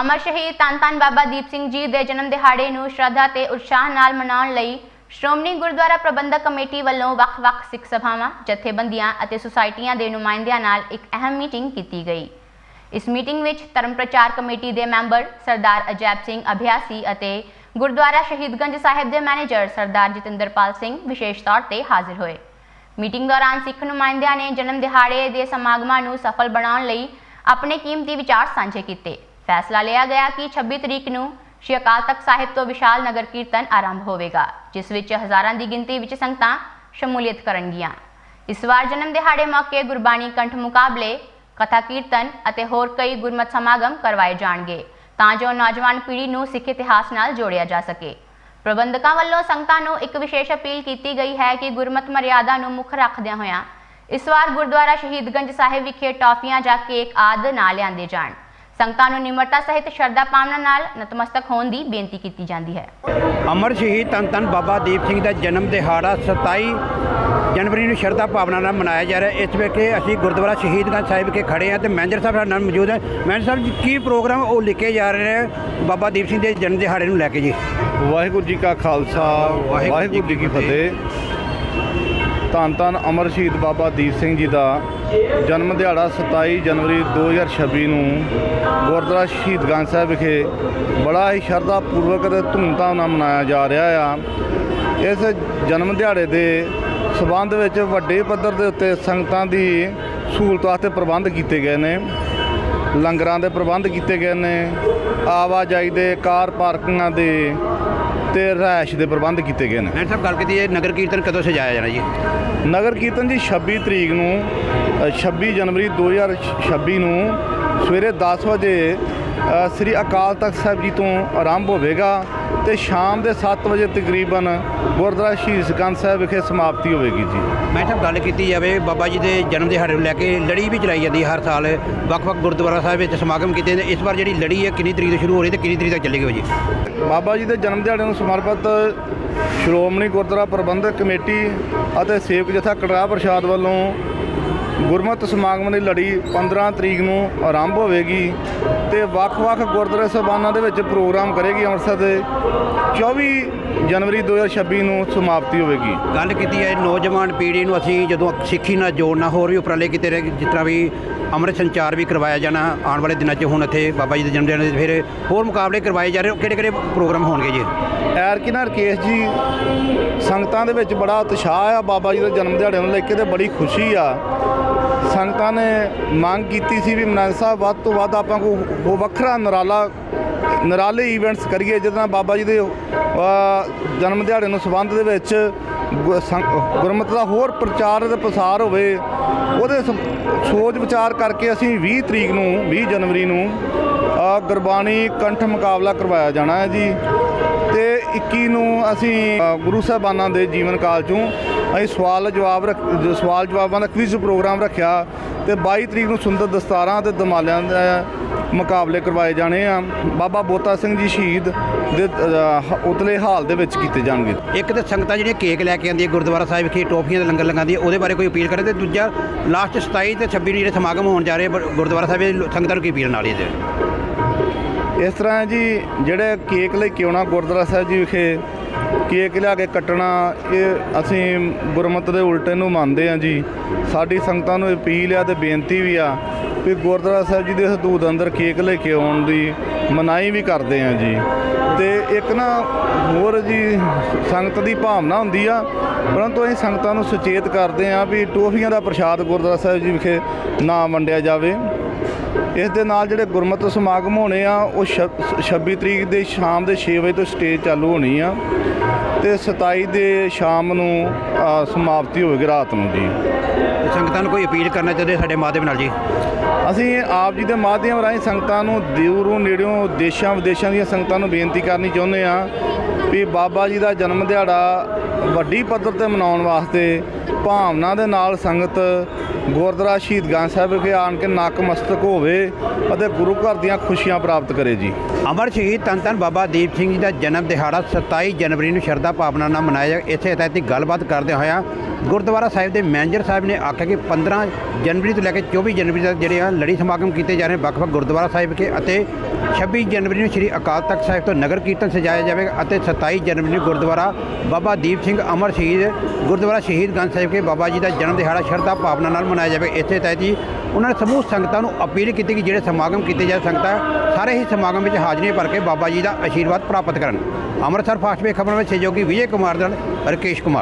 ਅਮਰ ਸ਼ਹੀਦ ਧੰਨ ਧੰਨ ਬਾਬਾ ਦੀਪ ਸਿੰਘ ਜੀ ਦੇ ਜਨਮ ਦਿਹਾੜੇ ਨੂੰ ਸ਼ਰਧਾ ਤੇ ਉਤਸ਼ਾਹ ਨਾਲ ਮਨਾਉਣ ਲਈ ਸ਼੍ਰੋਮਣੀ ਗੁਰਦੁਆਰਾ ਪ੍ਰਬੰਧਕ ਕਮੇਟੀ ਵੱਲੋਂ ਵੱਖ-ਵੱਖ ਸਿੱਖ ਸਭਾਵਾਂ, ਜਥੇਬੰਦੀਆਂ ਅਤੇ ਸੁਸਾਇਟੀਆਂ ਦੇ ਨੁਮਾਇੰਦਿਆਂ ਨਾਲ ਇੱਕ ਅਹਿਮ ਮੀਟਿੰਗ ਕੀਤੀ ਗਈ। ਇਸ ਮੀਟਿੰਗ ਵਿੱਚ ਧਰਮ ਪ੍ਰਚਾਰ ਕਮੇਟੀ ਦੇ ਮੈਂਬਰ ਸਰਦਾਰ ਅਜੈਬ ਸਿੰਘ ਅਭਿਆਸੀ ਅਤੇ ਗੁਰਦੁਆਰਾ ਸ਼ਹੀਦਗੰਜ ਸਾਹਿਬ ਦੇ ਮੈਨੇਜਰ ਸਰਦਾਰ ਜਤਿੰਦਰਪਾਲ ਸਿੰਘ ਵਿਸ਼ੇਸ਼ ਤੌਰ ਤੇ ਹਾਜ਼ਰ ਹੋਏ। ਮੀਟਿੰਗ ਦੌਰਾਨ ਸਿੱਖ ਨੁਮਾਇੰਦਿਆਂ ਨੇ ਜਨਮ ਦਿਹਾੜੇ ਦੇ ਸਮਾਗਮਾਂ ਨੂੰ ਸਫਲ ਬਣਾਉਣ ਲਈ ਆਪਣੇ ਕੀਮਤੀ ਵਿਚਾਰ ਸਾਂਝੇ ਕੀਤੇ। ਫੈਸਲਾ ਲਿਆ ਗਿਆ ਕਿ 26 ਤਰੀਕ ਨੂੰ ਸ਼੍ਰੀ ਅਕਾਲ ਤਖਤ ਸਾਹਿਬ ਤੋਂ ਵਿਸ਼ਾਲ ਨਗਰ ਕੀਰਤਨ ਆਰੰਭ ਹੋਵੇਗਾ, ਜਿਸ ਵਿੱਚ ਹਜ਼ਾਰਾਂ ਦੀ ਗਿਣਤੀ ਵਿੱਚ ਸੰਗਤਾਂ ਸ਼ਮੂਲੀਅਤ ਕਰਨਗੀਆਂ। ਇਸ ਵਾਰ ਜਨਮ ਦਿਹਾੜੇ ਮੌਕੇ ਗੁਰਬਾਣੀ ਕੰਠ ਮੁਕਾਬਲੇ, ਕਥਾ ਕੀਰਤਨ ਅਤੇ ਹੋਰ ਕਈ ਗੁਰਮਤ ਸਮਾਗਮ ਕਰਵਾਏ ਜਾਣਗੇ, ਤਾਂ ਜੋ ਨੌਜਵਾਨ ਪੀੜ੍ਹੀ ਨੂੰ ਸਿੱਖ ਇਤਿਹਾਸ ਨਾਲ ਜੋੜਿਆ ਜਾ ਸਕੇ। ਪ੍ਰਬੰਧਕਾਂ ਵੱਲੋਂ ਸੰਗਤਾਂ ਨੂੰ ਇੱਕ ਵਿਸ਼ੇਸ਼ ਅਪੀਲ ਕੀਤੀ ਗਈ ਹੈ ਕਿ ਗੁਰਮਤ ਮਰਿਆਦਾ ਨੂੰ ਮੁੱਖ ਰੱਖਦਿਆਂ ਹੋਇਆਂ ਇਸ ਵਾਰ ਗੁਰਦੁਆਰਾ ਸ਼ਹੀਦਗੰਜ ਸਾਹਿਬ ਵਿਖੇ ਟਾਫੀਆਂ ਜਾਂ ਕੇਕ ਆਦਿ ਨਾ ਲਿਆਂਦੇ ਜਾਣ। ਸੰਗਤਾਂ ਨੂੰ ਨਿਮਰਤਾ ਸਹਿਤ ਸ਼ਰਧਾ ਭਾਵਨਾ ਨਾਲ ਨਤਮਸਤਕ ਹੋਣ ਦੀ ਬੇਨਤੀ ਕੀਤੀ ਜਾਂਦੀ ਹੈ। ਅਮਰ ਸ਼ਹੀਦ ਧੰਨ ਧੰਨ ਬਾਬਾ ਦੀਪ ਸਿੰਘ ਦਾ ਜਨਮ ਦਿਹਾੜਾ 27 ਜਨਵਰੀ ਨੂੰ ਸ਼ਰਧਾ ਭਾਵਨਾ ਨਾਲ ਮਨਾਇਆ ਜਾ ਰਿਹਾ ਹੈ। ਇਸ ਵੇਲੇ ਅਸੀਂ ਗੁਰਦੁਆਰਾ ਸ਼ਹੀਦਗੰਜ ਸਾਹਿਬ ਵਿਖੇ ਖੜੇ ਹਾਂ ਤੇ ਮੈਨੇਜਰ ਸਾਹਿਬ ਸਾਡੇ ਨਾਲ ਮੌਜੂਦ ਹੈ। ਮੈਨੇਜਰ ਸਾਹਿਬ ਜੀ ਕੀ ਪ੍ਰੋਗਰਾਮ ਉਹ ਲਿਖੇ ਜਾ ਰਹੇ ਹੈ ਬਾਬਾ ਦੀਪ ਸਿੰਘ ਦੇ ਜਨਮ ਦਿਹਾੜੇ ਨੂੰ ਲੈ ਕੇ ਜੀ? ਵਾਹਿਗੁਰੂ ਜੀ ਕਾ ਖਾਲਸਾ ਵਾਹਿਗੁਰੂ ਜੀ ਕੀ ਫਤਿਹ। ਧੰਨ ਧੰਨ ਅਮਰ ਸ਼ਹੀਦ ਬਾਬਾ ਦੀਪ ਸਿੰਘ ਜੀ ਦਾ ਜਨਮ ਦਿਹਾੜਾ 27 ਜਨਵਰੀ 2026 ਨੂੰ ਗੁਰਦੁਆਰਾ ਸ਼ਹੀਦਗੰਜ ਸਾਹਿਬ ਵਿਖੇ ਬੜਾ ਹੀ ਸ਼ਰਧਾ ਪੂਰਵਕ ਤੇ ਧੂਮਧਾਮ ਨਾਲ ਮਨਾਇਆ ਜਾ ਰਿਹਾ ਆ। ਇਸ ਜਨਮ ਦਿਹਾੜੇ ਦੇ ਸਬੰਧ ਵਿੱਚ ਵੱਡੇ ਪੱਧਰ ਦੇ ਉੱਤੇ ਸੰਗਤਾਂ ਦੀ ਸਹੂਲਤ ਵਾਸਤੇ ਪ੍ਰਬੰਧ ਕੀਤੇ ਗਏ ਨੇ, ਲੰਗਰਾਂ ਦੇ ਪ੍ਰਬੰਧ ਕੀਤੇ ਗਏ ਨੇ, ਆਵਾਜਾਈ ਦੇ ਕਾਰ ਪਾਰਕਿੰਗਾਂ ਦੇ ਤੇ ਰਿਹਾਇਸ਼ ਦੇ ਪ੍ਰਬੰਧ ਕੀਤੇ ਗਏ ਨੇ। ਮੈਨੇਜਰ ਸਾਹਿਬ ਗੱਲ ਕੀਤੀ ਹੈ ਨਗਰ ਕੀਰਤਨ ਕਦੋਂ ਸਜਾਇਆ ਜਾਣਾ ਜੀ? ਨਗਰ ਕੀਰਤਨ ਜੀ 26 ਤਰੀਕ ਨੂੰ ਅ, 26 ਜਨਵਰੀ 2026 ਨੂੰ ਸਵੇਰੇ 10 ਵਜੇ ਸ੍ਰੀ ਅਕਾਲ ਤਖਤ ਸਾਹਿਬ ਜੀ ਤੋਂ ਆਰੰਭ ਹੋਵੇਗਾ ਤੇ ਸ਼ਾਮ ਦੇ 7 ਵਜੇ ਤਕਰੀਬਨ ਗੁਰਦੁਆਰਾ ਸ਼ਹੀਦ ਗੰਜ ਸਾਹਿਬ ਵਿਖੇ ਸਮਾਪਤੀ ਹੋਵੇਗੀ ਜੀ। ਮੈਂ ਸਾਹਿਬ ਗੱਲ ਕੀਤੀ ਜਾਵੇ ਬਾਬਾ ਜੀ ਦੇ ਜਨਮ ਦਿਹਾੜੇ ਨੂੰ ਲੈ ਕੇ ਲੜੀ ਵੀ ਚਲਾਈ ਜਾਂਦੀ ਹੈ ਹਰ ਸਾਲ। ਵੱਖ-ਵੱਖ ਗੁਰਦੁਆਰਾ ਸਾਹਿਬ ਵਿੱਚ ਸਮਾਗਮ ਕੀਤੇ ਨੇ ਇਸ ਵਾਰ ਜਿਹੜੀ ਲੜੀ ਹੈ ਕਿੰਨੀ ਤਰੀਕ ਤੋਂ ਸ਼ੁਰੂ ਹੋ ਰਹੀ ਤੇ ਕਿੰਨੀ ਤਰੀਕ ਤੱਕ ਚੱਲੇਗੀ ਜੀ? ਬਾਬਾ ਜੀ ਦੇ ਜਨਮ ਦਿਹਾੜੇ ਨੂੰ ਸਮਰਪਿਤ ਸ਼੍ਰੋਮਣੀ ਗੁਰਦੁਆਰਾ ਪ੍ਰਬੰਧਕ ਕਮੇਟੀ ਅਤੇ ਸੇਵਕ ਜਥਾ ਕਟਰਾ ਪ੍ਰਸ਼ਾਦ ਵੱਲੋਂ ਗੁਰਮਤਿ ਸਮਾਗਮ ਦੀ ਲੜੀ 15 ਤਰੀਕ ਨੂੰ ਆਰੰਭ ਹੋਵੇਗੀ ਤੇ ਵੱਖ-ਵੱਖ ਗੁਰਦੁਆਰਾ ਸਾਹਿਬਾਨਾਂ ਦੇ ਵਿੱਚ ਪ੍ਰੋਗਰਾਮ ਕਰੇਗੀ ਅੰਮ੍ਰਿਤਸਰ ਦੇ। 24 ਜਨਵਰੀ 2026 ਨੂੰ ਸਮਾਪਤੀ ਹੋਵੇਗੀ। ਗੱਲ ਕੀਤੀ ਹੈ ਨੌਜਵਾਨ ਪੀੜ੍ਹੀ ਨੂੰ ਅਸੀਂ ਜਦੋਂ ਸਿੱਖੀ ਨਾਲ ਜੋੜਨਾ ਹੋਰ ਵੀ ਉਪਰਾਲੇ ਕੀਤੇ ਰਹੇ ਜਿਸ ਤਰ੍ਹਾਂ ਵੀ ਅੰਮ੍ਰਿਤ ਸੰਚਾਰ ਵੀ ਕਰਵਾਇਆ ਜਾਣਾ ਆਉਣ ਵਾਲੇ ਦਿਨਾਂ 'ਚ ਹੁਣ ਇੱਥੇ ਬਾਬਾ ਜੀ ਦੇ ਜਨਮ ਦਿਨ ਦੇ ਫਿਰ ਹੋਰ ਮੁਕਾਬਲੇ ਕਰਵਾਏ ਜਾ ਰਹੇ ਕਿਹੜੇ ਕਿਹੜੇ ਪ੍ਰੋਗਰਾਮ ਹੋਣਗੇ ਜੀ? ਐਰਕਿਨਾ ਰਕੇਸ਼ ਜੀ ਸੰਗਤਾਂ ਦੇ ਵਿੱਚ ਬੜਾ ਉਤਸ਼ਾਹ ਆ ਬਾਬਾ ਜੀ ਦੇ ਜਨਮ ਦਿਹਾੜੇ ਨੂੰ ਲੈ ਕੇ ਤੇ ਬੜੀ ਖੁਸ਼ੀ ਆ। ਸੰਗਤਾਂ ਨੇ ਮੰਗ ਕੀਤੀ ਸੀ ਵੀ ਮਨਾਲ ਸਾਹਿਬ ਵੱਧ ਤੋਂ ਵੱਧ ਆਪਾਂ ਕੋ ਉਹ ਵੱਖਰਾ ਨਰਾਲਾ, ਨਰਾਲੇ ਇਵੈਂਟਸ ਕਰੀਏ, ਜਿਹਦੇ ਨਾਲ ਬਾਬਾ ਜੀ ਦੇ ਜਨਮ ਦਿਹਾੜੇ ਨੂੰ ਸੰਬੰਧ ਦੇ ਵਿੱਚ ਗੁ- ਸੰ- ਗੁਰਮਤਿ ਦਾ ਹੋਰ ਪ੍ਰਚਾਰ ਤੇ ਪ੍ਰਸਾਰ ਹੋਵੇ, ਉਹਦੇ ਸ- ਸੋਚ ਵਿਚਾਰ ਕਰਕੇ ਅਸੀਂ 20 ਤਰੀਕ ਨੂੰ 20 ਜਨਵਰੀ ਨੂੰ ਗੁਰਬਾਣੀ ਕੰਠ ਮੁਕਾਬਲਾ ਕਰਵਾਇਆ ਜਾਣਾ ਹੈ ਜੀ। ਤੇ 21 ਨੂੰ ਅਸੀਂ ਗੁਰੂ ਸਾਹਿਬਾਨਾਂ ਦੇ ਜੀਵਨ ਕਾਲ ਚੋਂ ਅਸੀਂ ਸਵਾਲ ਜਵਾਬ ਰੱਖ, ਸਵਾਲ ਜਵਾਬਾਂ ਦਾ ਕੁਇਜ਼ ਪ੍ਰੋਗਰਾਮ ਰੱਖਿਆ ਤੇ 22 ਤਰੀਕ ਨੂੰ ਸੁੰਦਰ ਦਸਤਾਰਾਂ ਤੇ ਦਮਾਲਿਆਂ ਦਾ ਮੁਕਾਬਲੇ ਕਰਵਾਏ ਜਾਣੇ ਆ। ਬਾਬਾ ਬੋਤਾ ਸਿੰਘ ਜੀ ਸ਼ਹੀਦ ਦੇ ਉਤਲੇ ਹਾਲ ਦੇ ਵਿੱਚ ਕੀਤੇ ਜਾਣਗੇ। ਇੱਕ ਤੇ ਸੰਗਤਾਂ ਜਿਹੜੀਆਂ ਕੇਕ ਲੈ ਕੇ ਆਉਂਦੀਆਂ ਗੁਰਦੁਆਰਾ ਸਾਹਿਬ ਵਿਖੇ ਟੋਫੀਆਂ ਦੇ ਲੰਗਰ ਲਗਾਉਂਦੀ ਹੈ ਉਹਦੇ ਬਾਰੇ ਕੋਈ ਅਪੀਲ ਕਰੇ? ਤੇ ਦੂਜਾ, ਲਾਸਟ 27 ਤੇ 26 ਨੂੰ ਜਿਹੜੇ ਸਮਾਗਮ ਹੋਣ ਜਾ ਰਹੇ ਬ- ਗੁਰਦੁਆਰਾ ਸਾਹਿਬ ਦੇ ਸੰਗਤਾਂ ਨੂੰ ਕੀ ਅਪੀਲ ਨਾਲ ਇਹਦੇ? ਇਸ ਤਰ੍ਹਾਂ ਹੈ ਜੀ, ਜਿਹੜੇ ਕੇਕ ਲੈ ਕੇ ਆਉਣਾ ਗੁਰਦੁਆਰਾ ਸਾਹਿਬ ਜੀ ਵਿਖੇ, ਕੇਕ ਲਿਆ ਕੇ ਕੱਟਣਾ, ਇਹ ਅਸੀਂ ਗੁਰਮਤ ਦੇ ਉਲਟੇ ਨੂੰ ਮੰਨਦੇ ਹਾਂ ਜੀ। ਸਾਡੀ ਸੰਗਤਾਂ ਨੂੰ ਅਪੀਲ ਆ ਤੇ ਬੇਨਤੀ ਵੀ ਆ ਵੀ ਗੁਰਦੁਆਰਾ ਸਾਹਿਬ ਜੀ ਦੇ ਹਦੂਦ ਅੰਦਰ ਕੇਕ ਲੈ ਕੇ ਆਉਣ ਦੀ ਮਨਾਹੀ ਵੀ ਕਰਦੇ ਹਾਂ ਜੀ। ਤੇ ਇੱਕ ਨਾ ਹੋਰ ਜੀ, ਸੰਗਤ ਦੀ ਭਾਵਨਾ ਹੁੰਦੀ ਆ, ਪਰੰਤੂ ਅਸੀਂ ਸੰਗਤਾਂ ਨੂੰ ਸੁਚੇਤ ਕਰਦੇ ਹਾਂ ਵੀ ਟੋਫੀਆਂ ਦਾ ਪ੍ਰਸ਼ਾਦ ਗੁਰਦੁਆਰਾ ਸਾਹਿਬ ਜੀ ਵਿਖੇ ਨਾ ਵੰਡਿਆ ਜਾਵੇ। ਇਸ ਦੇ ਨਾਲ ਜਿਹੜੇ ਗੁਰਮਤਿ ਸਮਾਗਮ ਹੋਣੇ ਆ ਉਹ ਛ- 26 ਤਰੀਕ ਦੇ ਸ਼ਾਮ ਦੇ 6 ਵਜੇ ਤੋਂ ਸਟੇਜ ਚਾਲੂ ਹੋਣੀ ਆ ਤੇ 27 ਦੇ ਸ਼ਾਮ ਨੂੰ ਸਮਾਪਤੀ ਹੋਵੇਗੀ ਰਾਤ ਨੂੰ ਜੀ। ਸੰਗਤਾਂ ਨੂੰ ਕੋਈ ਅਪੀਲ ਕਰਨਾ ਚਾਹੁੰਦੇ ਸਾਡੇ ਮਾਧਿਅਮ ਨਾਲ ਜੀ? ਅਸੀਂ ਆਪ ਜੀ ਦੇ ਮਾਧਿਅਮ ਰਾਹੀਂ ਸੰਗਤਾਂ ਨੂੰ ਦੂਰੋਂ ਨੇੜਿਓਂ ਦੇਸ਼ਾਂ ਵਿਦੇਸ਼ਾਂ ਦੀਆਂ ਸੰਗਤਾਂ ਨੂੰ ਬੇਨਤੀ ਕਰਨੀ ਚਾਹੁੰਦੇ ਆ ਵੀ ਬਾਬਾ ਜੀ ਦਾ ਜਨਮ ਦਿਹਾੜਾ ਵੱਡੀ ਪੱਧਰ ਤੇ ਮਨਾਉਣ ਵਾਸਤੇ ਭਾਵਨਾ ਦੇ ਨਾਲ ਸੰਗਤ ਗੁਰਦੁਆਰਾ ਸ਼ਹੀਦਗੰਜ ਸਾਹਿਬ ਵਿਖੇ ਆਣ ਕੇ ਨਕਮਸਤਕ ਹੋਵੇ ਅਤੇ ਗੁਰੂ ਘਰ ਦੀਆਂ ਖੁਸ਼ੀਆਂ ਪ੍ਰਾਪਤ ਕਰੇ ਜੀ। ਅਮਰ ਸ਼ਹੀਦ ਧੰਨ ਧੰਨ ਬਾਬਾ ਦੀਪ ਸਿੰਘ ਜੀ ਦਾ ਜਨਮ ਦਿਹਾੜਾ 27 ਜਨਵਰੀ ਨੂੰ ਸ਼ਰਧਾ ਭਾਵਨਾ ਨਾਲ ਮਨਾਇਆ ਜਾ ਇੱਥੇ ਤਹਿਤ ਗੱਲਬਾਤ ਕਰਦੇ ਹੋਇਆ ਗੁਰਦੁਆਰਾ ਸਾਹਿਬ ਦੇ ਮੈਨੇਜਰ ਸਾਹਿਬ ਨੇ ਆਖਿਆ ਕਿ 15 ਜਨਵਰੀ ਤੋਂ ਲੈ ਕੇ 24 ਜਨਵਰੀ ਤੱਕ ਜਿਹੜੇ ਆ ਲੜੀ ਸਮਾਗਮ ਕੀਤੇ ਜਾ ਰਹੇ ਵੱਖ-ਵੱਖ ਗੁਰਦੁਆਰਾ ਸਾਹਿਬ ਵਿਖੇ ਅਤੇ 26 ਜਨਵਰੀ ਨੂੰ ਸ੍ਰੀ ਅਕਾਲ ਤਖਤ ਸਾਹਿਬ ਤੋਂ ਨਗਰ ਕੀਰਤਨ ਸਜਾਇਆ ਜਾਵੇਗਾ ਅਤੇ 27 ਜਨਵਰੀ ਨੂੰ ਗੁਰਦੁਆਰਾ ਬਾਬਾ ਦੀਪ ਸਿੰਘ ਅਮਰ ਸ਼ਹੀਦ ਗੁਰਦੁਆਰਾ ਸ਼ਹੀਦ ਗੰਜ ਸਾਹਿਬ ਕੇ ਬਾਬਾ ਜੀ ਦਾ ਜਨਮ ਦਿਹਾੜਾ ਸ਼ਰਧਾ ਭਾਵਨਾ ਨਾਲ ਮਨਾਇਆ ਜਾਵੇ। ਇੱਥੇ ਤਹਿਤ ਜੀ ਉਹਨਾਂ ਨੇ ਸਮੂਹ ਸੰਗਤਾਂ ਨੂੰ ਅਪੀਲ ਕੀਤੀ ਕਿ ਜਿਹੜੇ ਸਮਾਗਮ ਕੀਤੇ ਜਾ ਸੰਗਤਾਂ, ਸਾਰੇ ਹੀ ਸਮਾਗਮ ਵਿੱਚ ਹਾਜ਼ਰੀ ਭਰ ਕੇ ਬਾਬਾ ਜੀ ਦਾ ਆਸ਼ੀਰਵਾਦ ਪ੍ਰਾਪਤ ਕਰਨ। ਅੰਮ੍ਰਿਤਸਰ ਫਾਸਟ ਵੇ ਖਬਰਾਂ ਵਿੱਚ ਸਹਿਯੋਗੀ ਵਿਜੇ ਕੁਮਾਰ ਨਾਲ ਰਕੇਸ਼ ਕੁਮਾਰ।